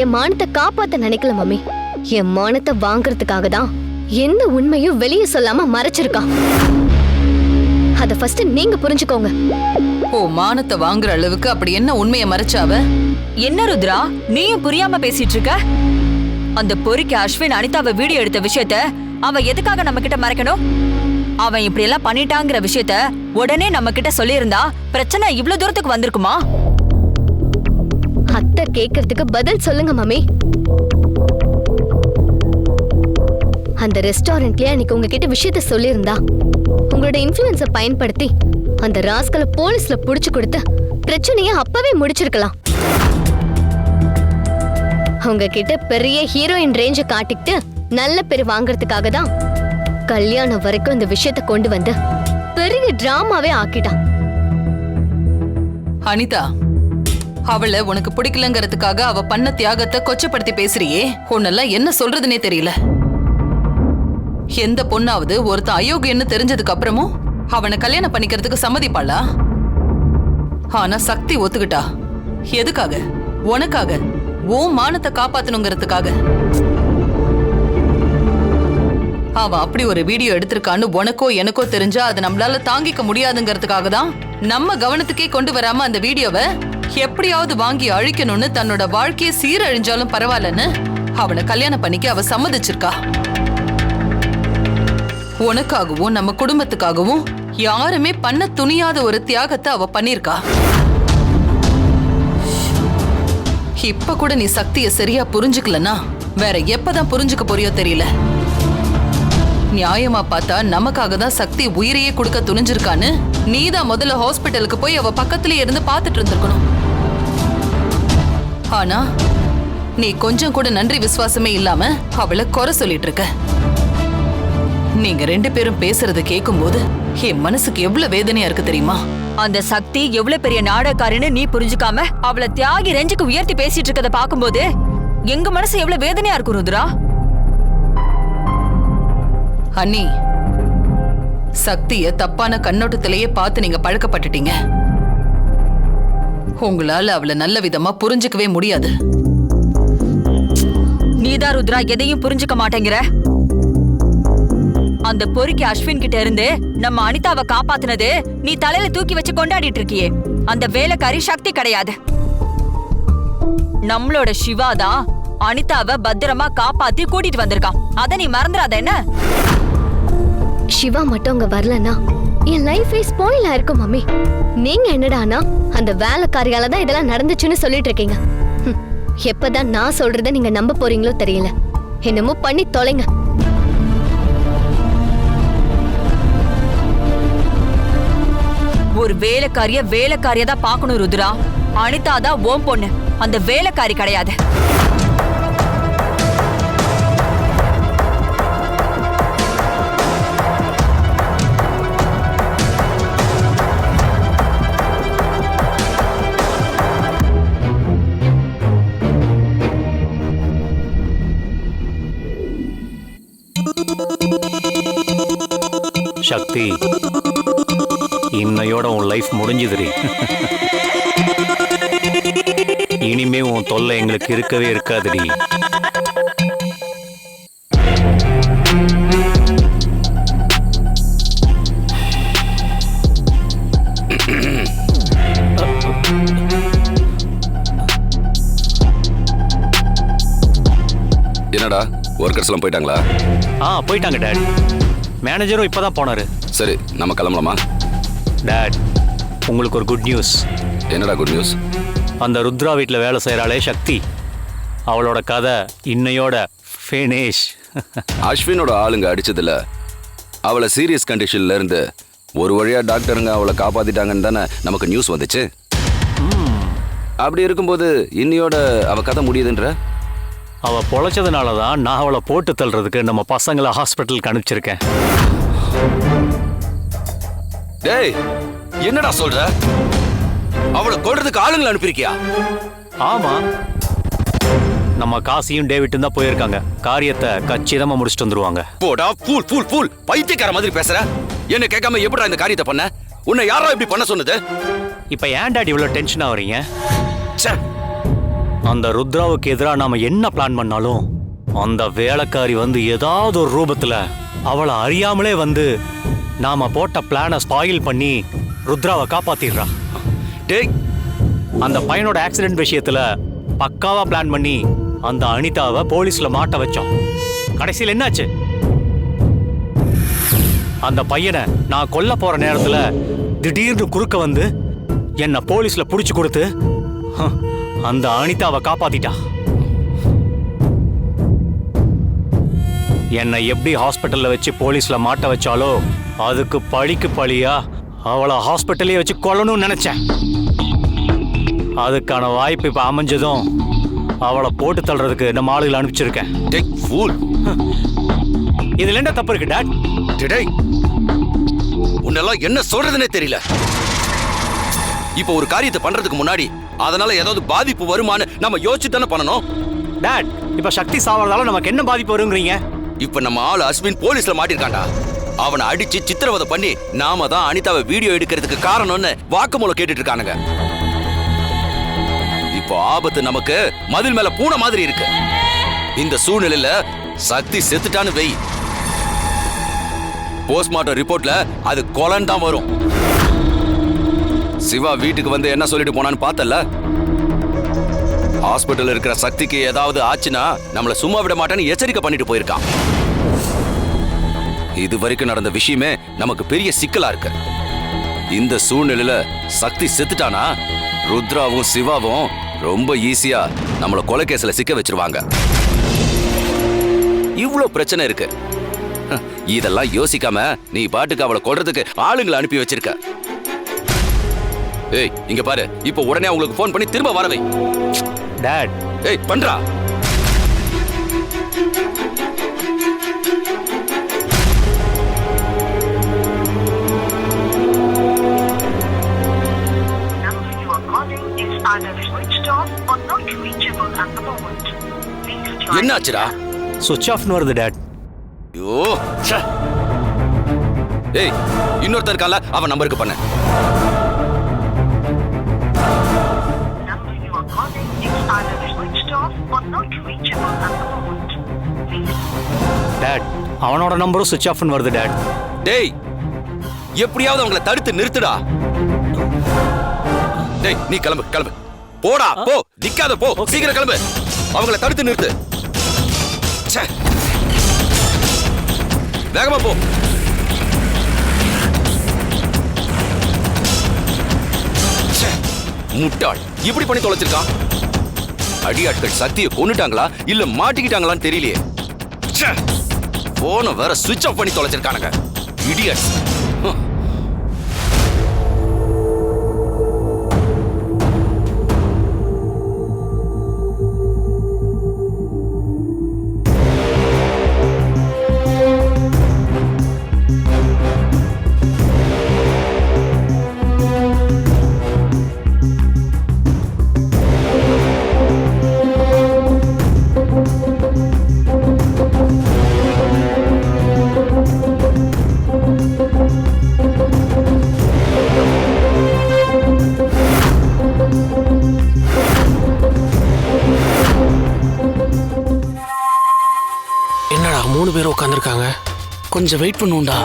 என் மானத்தை காப்பாத்த நினைக்கல மம்மி. என் மானத்தை வாங்குறதுக்காக தான் எந்த உண்மையும் வெளியே சொல்லாம மறைச்சிருக்கான். அத ஃபர்ஸ்ட் நீங்க புரிஞ்சுக்கோங்க. ஓ மானத்தை வாங்குற அளவுக்கு அப்படி என்ன உண்மையை மறைச்சாவ? என்ன ருத்ரா நீயும் புரியாம பேசிட்டு இருக்க அந்த பொறிக்கு அஸ்வின் அனிதாவை வீடியோ எடுத்த விஷயத்த அவ எதுக்காக நம்ம கிட்ட மறைக்கணும்? அவன் இப்படி எல்லாம் பண்ணிட்டாங்கிற விஷயத்த உடனே நம்ம கிட்ட சொல்லியிருந்தா பிரச்சனை இவ்ளோ தூரத்துக்கு வந்திருக்குமா? அத்தை கேக்குறதுக்கு பதில் சொல்லுங்க மம்மி. அந்த ரெஸ்டாரண்ட்லயே அன்னைக்கு உங்ககிட்ட விஷயத்த சொல்லியிருந்தா. உங்களோட இன்ஃப்ளூயன்ஸ பயன்படுத்தி அந்த ராஸ்களை போலீஸ்ல புடிச்சு கொடுத்து பிரச்சனையை அப்பவே முடிச்சிருக்கலாம். உங்ககிட்ட பெரிய ஹீரோயின் ரேஞ்ச காட்டிக்கிட்டு நல்ல பேர் வாங்குறதுக்காக தான் கல்யாணம் வரைக்கும் இந்த விஷயத்த கொண்டு வந்து பெரிய டிராமாவே ஆக்கிட்டான். அனிதா அவளை உனக்கு பிடிக்கலங்கிறதுக்காக அவ பண்ண தியாகத்தை கொச்சப்படுத்தி பேசுறியே. உன்னெல்லாம் என்ன சொல்றதுனே தெரியல. எந்த பொண்ணாவது ஒருத்தன் அயோக்கியன்னு தெரிஞ்சதுக்கு அப்புறமும் அவனை கல்யாணம் பண்ணிக்கிறதுக்கு சம்மதிப்பாளா? ஆனா சக்தி ஒத்துக்கிட்டா. எதுக்காக? உனக்காக. ஓ மானத்தை காப்பாத்தணுங்கிறதுக்காக. அவ அப்படி ஒரு வீடியோ எடுத்திருக்கான்னு உனக்கோ எனக்கோ தெரிஞ்சா அதை நம்மளால தாங்கிக்க முடியாதுங்கிறதுக்காக தான் நம்ம கவனத்துக்கே கொண்டு வராம அந்த வீடியோவை எப்படியாவது வாங்கி அழிக்கணும்னு தன்னோட வாழ்க்கையை சீரழிஞ்சாலும் பரவாயில்லன்னு அவனை கல்யாணம் பண்ணிக்க அவ சம்மதிச்சிருக்கா. உனக்காகவும் நம்ம குடும்பத்துக்காகவும் யாருமே பண்ண துணியாத ஒரு தியாகத்தை அவ பண்ணிருக்கா. இப்ப கூட நீ சக்திய சரியா புரிஞ்சுக்கலனா வேற எப்பதான் புரிஞ்சுக்க போறியோ தெரியல. நியாயமா பார்த்தா நமக்காக தான் சக்தி உயிரையே கொடுக்க துணிஞ்சிருக்கான்னு நீதான் முதல்ல ஹாஸ்பிட்டலுக்கு போய் அவ பக்கத்துலயே இருந்து பார்த்துட்டு இருந்திருக்கணும். ஆனா நீ கொஞ்சம் கூட நன்றி விசுவாசமே இல்லாம அவளை குறை சொல்லிட்டு இருக்க. நீங்க ரெண்டு பேரும் பேசுறத கேட்கும்போது என் மனசுக்கு எவ்வளவு வேதனையா இருக்கு தெரியுமா? அந்த சக்தி எவ்வளவு பெரிய நாடகாரின்னு நீ புரிஞ்சுக்காம அவளை தியாகி ரெஞ்சுக்கு உயர்த்தி பேசிட்டு இருக்கத பாக்கும்போது எங்க மனசு எவ்வளவு வேதனையா இருக்கும் ருத்ரா? அண்ணி சக்திய தப்பான கண்ணோட்டத்திலேயே பார்த்து நீங்க பழக்கப்பட்டுட்டீங்க. உங்களால அவளை நல்ல விதமா புரிஞ்சுக்கவே முடியாது. நீதா ருத்ரா எதையும் புரிஞ்சுக்க மாட்டேங்கிற? அந்த பொறுக்கி அஸ்வின் கிட்ட இருந்து நம்ம அனிதாவை காப்பாத்துனது நீ தலையில தூக்கி வச்சு கொண்டாடிட்டு இருக்கியே. அந்த வேலைக்காரி சக்தி கிடையாது. நம்மளோட சிவா தான் அனிதாவை பத்திரமா காப்பாத்தி கூட்டிட்டு வந்திருக்கான். அத நீ மறந்துடாத என்ன? சிவா மட்டும் அங்க வரலன்னா என் லைஃபே ஸ்பாயில் ஆயிருக்கும் மம்மி. நீங்க என்னடானா அந்த வேலைக்காரியால தான் இதெல்லாம் நடந்துச்சுன்னு சொல்லிட்டு இருக்கீங்க எப்பதான் நான் சொல்றத நீங்க நம்ப போறீங்களோ தெரியல. என்னமோ பண்ணி தொலைங்க. ஒரு வேலைக்காரிய வேலைக்காரிய தான் பாக்கணும் ருத்ரா. அனிதா தான் ஓம் பொண்ணு. அந்த வேலைக்காரி கிடையாது. சக்தி. இன்னையோட உன் லைஃப் முடிஞ்சுதுரி இனிமே உன் தொல்லை எங்களுக்கு இருக்கவே இருக்காதுடி. என்னடா ஒர்க்கர்ஸ் எல்லாம் போயிட்டாங்களா? ஆ போயிட்டாங்க டேட். மேனேஜரும் இப்பதான் போனாரு. சரி நம்ம கிளம்பலாமா? டேட் உங்களுக்கு ஒரு குட் நியூஸ் என்னடா குட் நியூஸ் அந்த ருத்ரா வீட்டில் வேலை செய்கிறாளே சக்தி. அவளோட கதை இன்னையோட ஃபினிஷ் அஸ்வினோட ஆளுங்க அடிச்சதுல அவளை சீரியஸ் கண்டிஷன்ல இருந்து ஒரு வழியா டாக்டருங்க அவளை காப்பாத்திட்டாங்கன்னு தானே நமக்கு நியூஸ் வந்துச்சு? அப்படி இருக்கும்போது இன்னையோட அவ கதை முடியுதுன்ற? அவள் பொழைச்சதுனால தான் நான் அவளை போட்டு தள்ளுறதுக்கு நம்ம பசங்களை ஹாஸ்பிட்டலுக்கு அனுப்பிச்சிருக்கேன். டேய் என்னடா சொல்ற? அவளை கொல்றதுக்கு ஆளுங்களை அனுப்பியிருக்கியா? ஆமாம் நம்ம காசியும் டேவிட்டும் தான் போயிருக்காங்க. காரியத்தை கச்சிதமாக முடிச்சுட்டு வந்துருவாங்க. போடா ஃபூல் ஃபூல் ஃபூல் பைத்தியக்கார மாதிரி பேசுற. என்ன கேட்காம எப்படிடா இந்த காரியத்தை பண்ண? உன்னை யாரா இப்படி பண்ண சொன்னது? இப்போ ஏன் டாடி இவ்வளோ டென்ஷன் ஆகுறீங்க ச்சே அந்த ருத்ராவுக்கு எதிராக நாம என்ன பிளான் பண்ணாலும் அந்த வேலைக்காரி வந்து ஏதாவது ஒரு ரூபத்துல அவளை அறியாமலே வந்து நாம போட்ட பிளானை ஸ்பாயில் பண்ணி ருத்ராவை காப்பாத்திடுறா. டேய் அந்த பையனோட ஆக்சிடென்ட் விஷயத்துல பக்காவா பிளான் பண்ணி அந்த அனிதாவை போலீஸ்ல மாட்ட வச்சோம். கடைசியில் என்னாச்சு? அந்த பையனை நான் கொல்ல போற நேரத்துல திடீர்னு குறுக்க வந்து என்னை போலீஸ்ல புடிச்சு கொடுத்து அந்த அனிதாவை காப்பாத்திட்டா. என்னை எப்படி ஹாஸ்பிட்டல்ல வச்சு போலீஸ்ல மாட்ட வச்சாலோ அதுக்கு பழிக்கு பழியா அவளை ஹாஸ்பிட்டலே வச்சு கொல்லணும்னு நினைச்சேன். அதுக்கான வாய்ப்பு இப்ப அமைஞ்சதும் அவளை போட்டு தள்ளுறதுக்கு நம்ம ஆளுகளை அனுப்பிச்சிருக்கேன். டேய் ஃபூல் இதுல என்ன தப்பு இருக்கு டாட் டேய். உன்னெல்லாம் என்ன சொல்றதுனே தெரியல. இப்போ ஒரு காரியத்தை பண்றதுக்கு முன்னாடி அதனால ஏதாவது பாதிப்பு வருமான்னு நம்ம யோசிச்சு தானே பண்ணணும். டாட் இப்ப சக்தி சாவறதால நமக்கு என்ன பாதிப்பு வருங்கிறீங்க? இப்ப நம்ம ஆளு அஸ்வின் போலீஸ்ல மாட்டிருக்கான்டா. அவனை அடிச்சு சித்திரவதை பண்ணி நாம தான் அனிதாவை வீடியோ எடுக்கிறதுக்கு காரணம்னு வாக்குமூலம் கேட்டுட்டு இருக்கானுங்க இப்போ ஆபத்து நமக்கு மதில் மேல பூனை மாதிரி இருக்கு. இந்த சூழ்நிலையில சக்தி செத்துட்டான்னு வெய் போஸ்ட்மார்ட்டம் ரிப்போர்ட்ல அது கொலன் தான் வரும். சிவா வீட்டுக்கு வந்து என்ன சொல்லிட்டு போனான்னு பார்த்தல ஹாஸ்பிட்டல் இருக்கிற சக்திக்கு ஏதாவது ஆச்சுன்னா நம்மள சும்மா விட மாட்டேன்னு எச்சரிக்கை பண்ணிட்டு போயிருக்கான். இது வரைக்கும் நடந்த விஷயமே நமக்கு பெரிய சிக்கலா இருக்கு. இந்த சூழ்நிலையில சக்தி செத்துட்டானா? ருத்ராவும் சிவாவும் ரொம்ப ஈஸியா நம்மள கொலைகேஸ்ல சிக்க வச்சிருவாங்க. இவ்ளோ பிரச்சனை இருக்கு. இதெல்லாம் யோசிக்காம நீ பாட்டுக்கு அவளை கொல்றதுக்கு ஆளுங்களை அனுப்பி வச்சிருக்க. ஏய் இங்க பாரு. இப்போ உடனே அவங்களுக்கு ஃபோன் பண்ணி திரும்ப வரவை டாட் ஏய் பண்றா. என்னாச்சுடா? சுவிட்ச் ஆஃப்னு வருது டாட் ஐயோ. ஏய் இன்னொருத்தன் இருக்கான்ல அவன் நம்பருக்கு பண்ண. டாட் அவனோட நம்பரும் சுவிட்ச் ஆஃப்னு வருது டாட் டேய் எப்படியாவது அவங்கள தடுத்து நிறுத்துடா. டேய் நீ கிளம்பு கிளம்பு. போடா போ நிக்காத போ. சீக்கிரம் கிளம்பு. அவங்கள தடுத்து நிறுத்து. ச்சே. வேகமா போ. ச்சே. முட்டாள். இப்படி பண்ணி தொலைச்சிருக்கான். அடியாட்கள் சக்தியை கொன்னுட்டாங்களா? இல்ல மாட்டிக்கிட்டாங்களான்னு தெரியலையே. போன வேற சுவிட்ச் ஆஃப் பண்ணி தொலைச்சிருக்கானுங்க. இடியட்ஸ் கொஞ்சம் வெயிட் பண்ணுவோம்டா.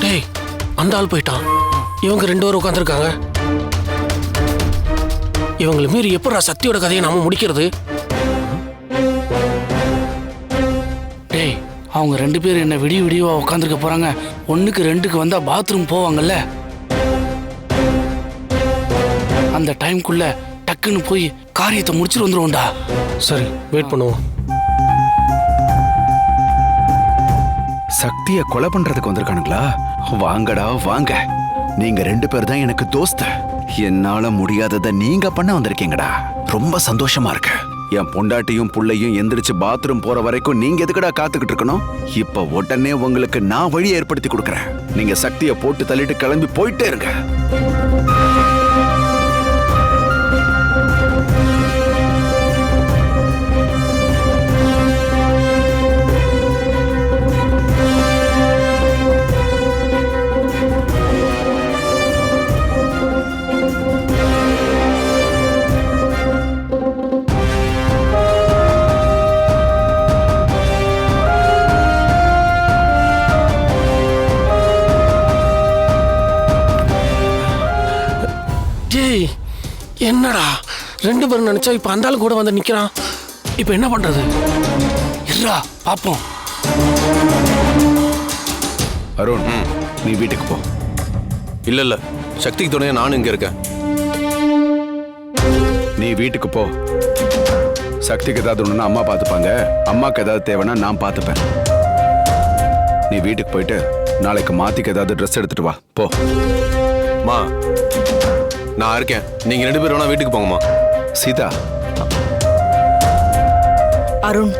டேய் அந்த ஆள் போயிட்டான். இவங்க ரெண்டு பேரும் உட்காந்துருக்காங்க இவங்களை மீறி எப்படா சக்தியோட கதையை நாம முடிக்கிறது? டேய். அவங்க ரெண்டு பேரும் என்ன விடிய விடியவா உட்காந்துருக்க போறாங்க? ஒண்ணுக்கு ரெண்டுக்கு வந்தா பாத்ரூம் போவாங்கல்ல? அந்த டைம்குள்ள டக்குன்னு போய் காரியத்தை முடிச்சிட்டு வந்துருவோம்டா. சரி வெயிட் பண்ணுவோம். சக்திய கொலை பண்றதுக்கு வந்திருக்கானுங்களா? வாங்கடா வாங்க. நீங்க ரெண்டு பேர் தான் எனக்கு தோஸ்த. என்னால முடியாததை நீங்க பண்ண வந்திருக்கீங்கடா. ரொம்ப சந்தோஷமா இருக்கு. என் பொண்டாட்டியும் புள்ளையும் எந்திரிச்சு பாத்ரூம் போற வரைக்கும் நீங்க எதுக்குடா காத்துக்கிட்டு இருக்கணும்? இப்ப உடனே உங்களுக்கு நான் வழி ஏற்படுத்தி கொடுக்கறேன். நீங்க சக்தியை போட்டு தள்ளிட்டு கிளம்பி போயிட்டே இருங்க. என்னடா? ரெண்டு பேரும் நினைச்சா இப்ப அந்த ஆளு கூட வந்து நிக்கிறான். இப்ப என்ன பண்றது? இருடா பாப்போம். அருண் நீ வீட்டுக்கு போ. இல்ல இல்ல. சக்திக்கு துணையா நானும் இங்க இருக்கேன். நீ வீட்டுக்கு போ. சக்திக்கு ஏதாவது ஒண்ணுன்னா அம்மா பார்த்துப்பாங்க. அம்மாக்கு ஏதாவது தேவைன்னா நான் பார்த்துப்பேன். நீ வீட்டுக்கு போயிட்டு நாளைக்கு மாத்திக்கு ஏதாவது ட்ரெஸ் எடுத்துட்டு வா. போ. மா. நான் இருக்கேன். நீங்க ரெண்டு பேரும் வேணா வீட்டுக்கு போங்கம்மா. சீதா. அருண்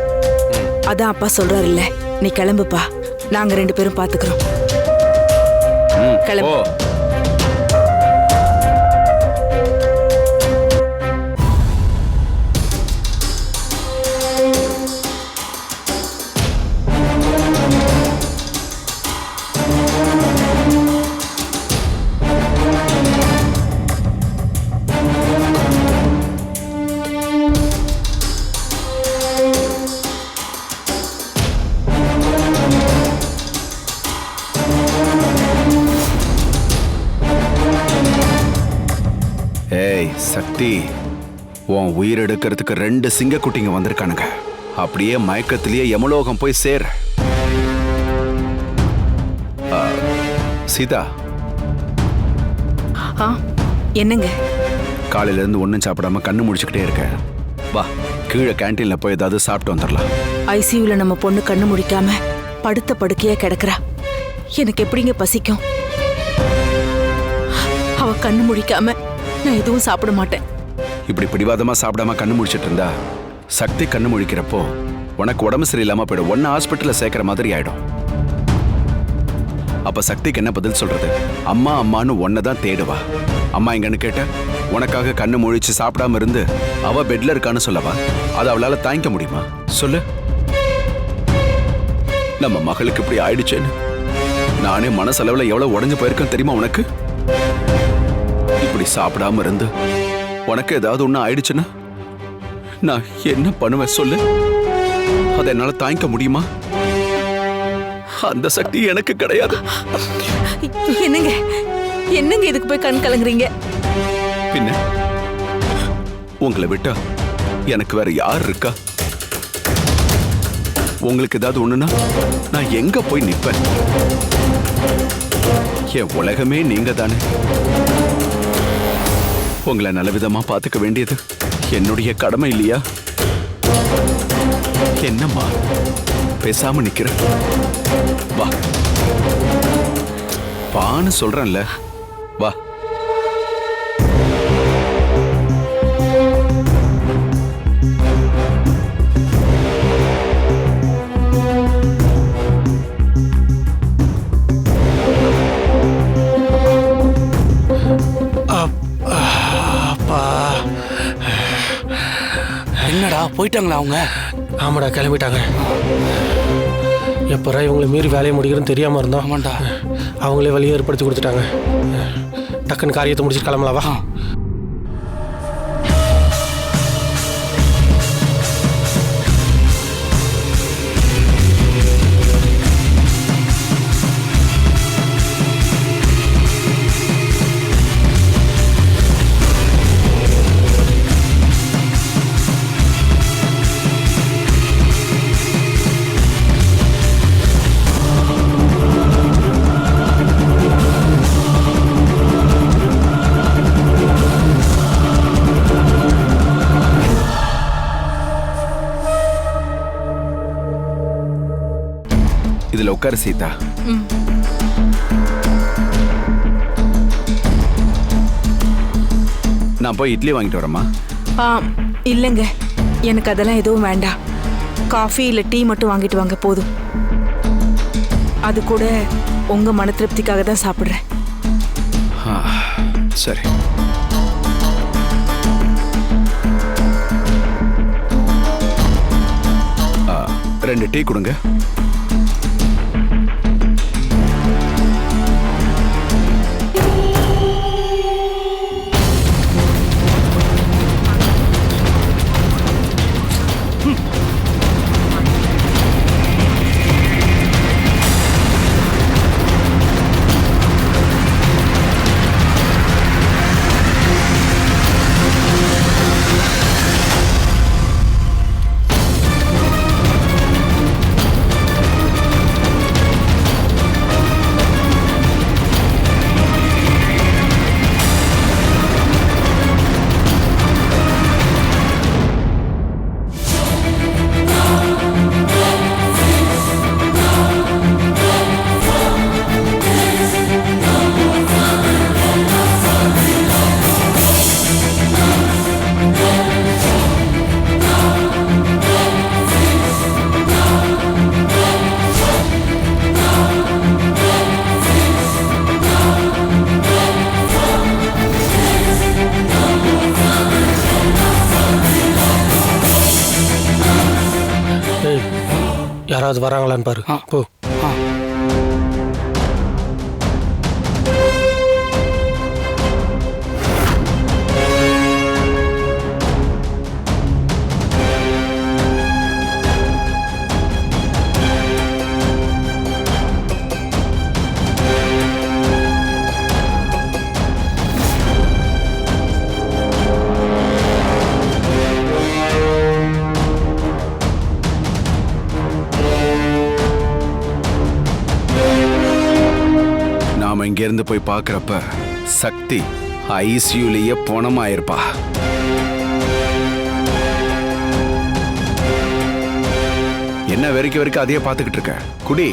அதான் அப்பா சொல்றாருல்ல நீ கிளம்புப்பா. நாங்க ரெண்டு பேரும் பாத்துக்கிறோம். கிளம்பு. உயிர் எடுக்கிறதுக்கு ரெண்டு சிங்கக்குட்டிங்க வந்திருக்கானுங்க. அப்படியே மயக்கத்திலேயே யமலோகம் போய் சேர். ஆ, சீதா. ஆ என்னங்க? காலையில இருந்து ஒன்றும் சாப்பிடாம கண்ணு முடிச்சுக்கிட்டே இருக்க. வா கீழே கேண்டீன்ல போய் ஏதாவது சாப்பிட்டு வந்துடலாம். ஐசியூல நம்ம பொண்ணு கண்ணு முடிக்காம படுத்த படுக்கையா கிடக்குறா. எனக்கு எப்படிங்க பசிக்கும்? அவ கண்ணு முடிக்காம நான் எதுவும் சாப்பிட மாட்டேன். இப்படி பிடிவாதமா சாப்பிடாம கண்ணு முடிச்சிட்டு இருந்தா சக்தி கண்ணு முழிக்கிறப்போ உனக்கு உடம்பு சரியில்லாம போயிடும். ஒன்னு ஹாஸ்பிட்டல்ல சேர்க்கிற மாதிரி ஆயிடும். அப்ப சக்திக்கு என்ன பதில் சொல்றது? அம்மா அம்மான்னு ஒன்னை தான் தேடுவா. அம்மா எங்கன்னு கேட்ட உனக்காக கண்ணு முழிச்சு சாப்பிடாம இருந்து அவ பெட்ல இருக்கான்னு சொல்லவா? அது அவளால தாங்கிக்க முடியுமா? சொல்லு. நம்ம மகளுக்கு இப்படி ஆயிடுச்சேன்னு. நானே மனசளவுல எவ்வளவு உடஞ்சு போயிருக்கேன் தெரியுமா உனக்கு? இப்படி சாப்பிடாம இருந்து உனக்கு ஏதாவது ஒண்ணு ஆயிடுச்சுன்னா நான் என்ன பண்ணுவேன் சொல்லு? அதை என்னால தாங்கிக்க முடியுமா? அந்த சக்தி எனக்கு கிடையாது. என்னங்க? என்னங்க இதுக்கு போய் கண் கலங்குறீங்க? பின்ன உங்களை விட்டா எனக்கு வேற யார் இருக்கா? உங்களுக்கு ஏதாவது ஒண்ணுனா நான் எங்க போய் நிப்பேன்? என் உலகமே நீங்க தானே உங்களை நல்லவிதமா பார்த்துக்க வேண்டியது. என்னுடைய கடமை இல்லையா? என்னம்மா? பேசாம நிக்கிற. வா. பான்னு சொல்றேன்ல. வா. போயிட்டாங்களா அவங்க? ஆமாடா கிளம்பிட்டாங்க. எப்பரா இவங்களை மீறி வேலையை முடிக்கிறதுன்னு தெரியாம இருந்தோம் ஆமாண்டா. அவங்களே வழியை ஏற்படுத்தி கொடுத்துட்டாங்க. டக்குன்னு காரியத்தை முடிச்சுட்டு கிளம்பலாம் உட்காரு சீதா நான் போய் இட்லி வாங்கிட்டு வரேம்மா ஆ இல்லைங்க எனக்கு அதெல்லாம் எதுவும் வேண்டாம் காஃபி இல்லை டீ மட்டும் வாங்கிட்டு வாங்க போதும் அது கூட உங்க மன திருப்திக்காக தான் சாப்பிட்றேன் ஆ, சரி ஆ, ரெண்டு டீ கொடுங்க யாராவது வராங்களான்னு பாரு. போ. இருந்து போய் பார்க்குறப்ப சக்தி ஐசியூலயே பணமாயிருப்பா. என்ன வரைக்கும் வரைக்கும் அதையே பார்த்துக்கிட்டு இருக்க? குடி.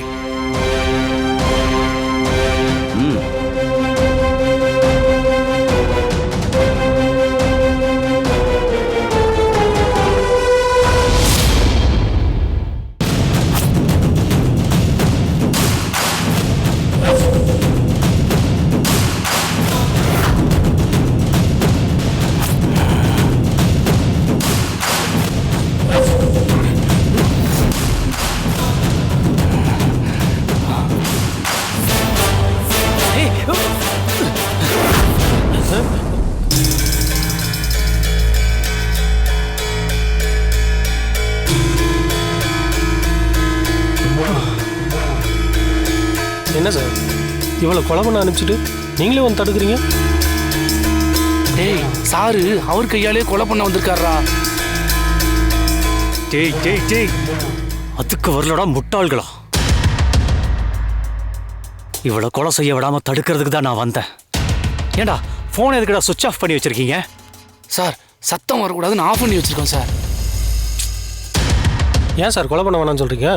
இவ்வளோ கொலை பண்ண அனுப்பிச்சிட்டு நீங்களே வந்து தடுக்கிறீங்க? டேய் சாரு அவர் கையாலே கொலை பண்ண வந்திருக்காரா டேய் டேய் டேய். அதுக்கு வரலடா முட்டாள்களா. இவளை கொலை செய்ய விடாம தடுக்கிறதுக்கு தான் நான் வந்தேன். ஏண்டா ஃபோன் எதுக்குடா சுவிட்ச் ஆஃப் பண்ணி வச்சிருக்கீங்க? சார் சத்தம் வரக்கூடாதுன்னு ஆஃப் பண்ணி வச்சிருக்கோம் சார். ஏன் சார் கொலை பண்ண வேணாம்னு சொல்கிறீங்க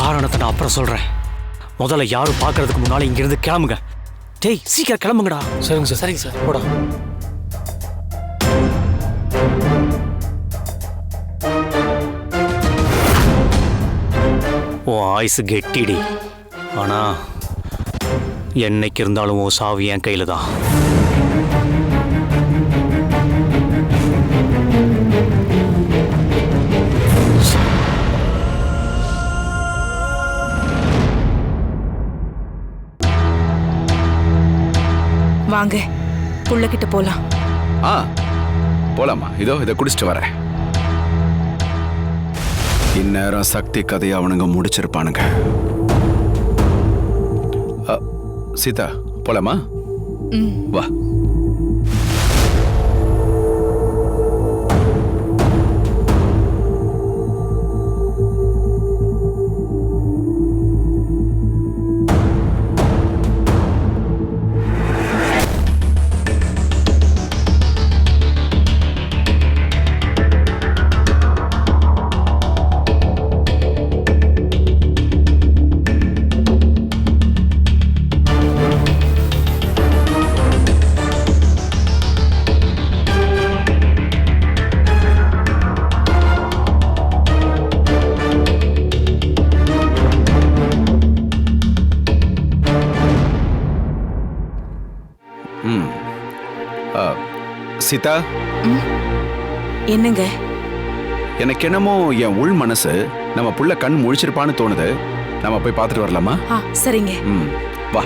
காரணத்தை நான் அப்புறம் சொல்றேன். முதல்ல யாரும் பார்க்கறதுக்கு முன்னால இங்கிருந்து கிளம்புங்க. டேய் சீக்கிரம் கிளம்புங்கடா. சரிங்க சார். சரிங்க சார். போடா. உன் ஆயுசு கெட்டிடி. ஆனா என்னைக்கு இருந்தாலும் உன் சாவி என் கையில தான். வாங்க. புள்ளகிட்ட போலாம். ஆ போலாமா இதோ இதை குடிச்சிட்டு வரேன். இந்நேரம் சக்தி கதையை அவனுங்க முடிச்சிருப்பானுங்க. சீதா போலாமா? வா. சீதா. என்னங்க? எனக்கு என்னமோ என் உள் மனசு நம்ம புள்ள கண் முழிச்சிருப்பான்னு தோணுது. நம்ம போய் பார்த்துட்டு வரலாமா? ஆ சரிங்க. ம் வா.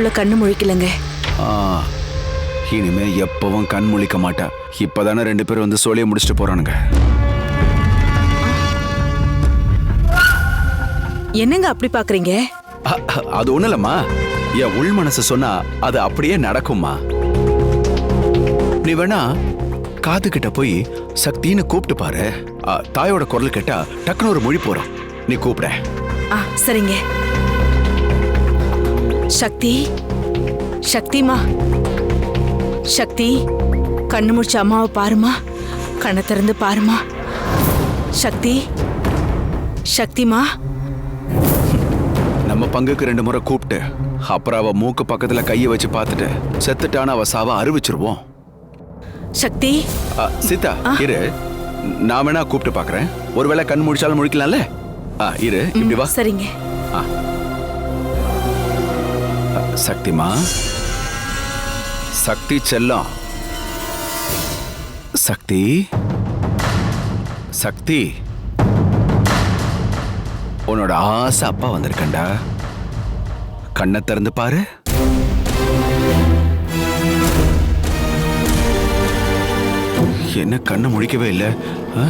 புள்ள கண்ணு முழிக்கலங்க. இனிமே எப்பவும் கண் முழிக்க மாட்டா. இப்பதானே ரெண்டு பேரும் வந்து சோழியை முடிச்சுட்டு போறானுங்க. என்னங்க அப்படி பாக்குறீங்க? அது ஒண்ணு இல்லம்மா. என் உள் மனசு சொன்னா அது அப்படியே நடக்கும்மா. நீ வேணா காது கிட்ட போய் சக்தின்னு கூப்பிட்டு பாரு. தாயோட குரல் கேட்டா டக்குன்னு ஒரு மொழி போறோம். நீ கூப்பிட. சரிங்க. சக்தி? சக்திமா சக்தி கண்ணு முடிச்ச அம்மாவை பாருமா கண்ணை திறந்து பாருமா சக்தி சக்திமா நம்ம பங்குக்கு ரெண்டு முறை கூப்பிட்டு அப்புறம் அவ மூக்கு பக்கத்துல கையை வச்சு பார்த்துட்டு செத்துட்டான அவ சாவ அறிவிச்சிருவோம். சக்தி? ஆ, சீதா இரு. நான் வேணா கூப்பிட்டு பார்க்கறேன். ஒருவேளை கண் முடிச்சாலும் முடிக்கலாம்ல ஆ, இரு இப்படி வா. சரிங்க. ஆ. சக்திமா? சக்தி செல்லம். சக்தி? சக்தி? உன்னோட ஆசை அப்பா வந்திருக்கண்டா கண்ணை திறந்து பாரு. என்ன கண்ணை முடிக்கவே இல்லை? ஆ,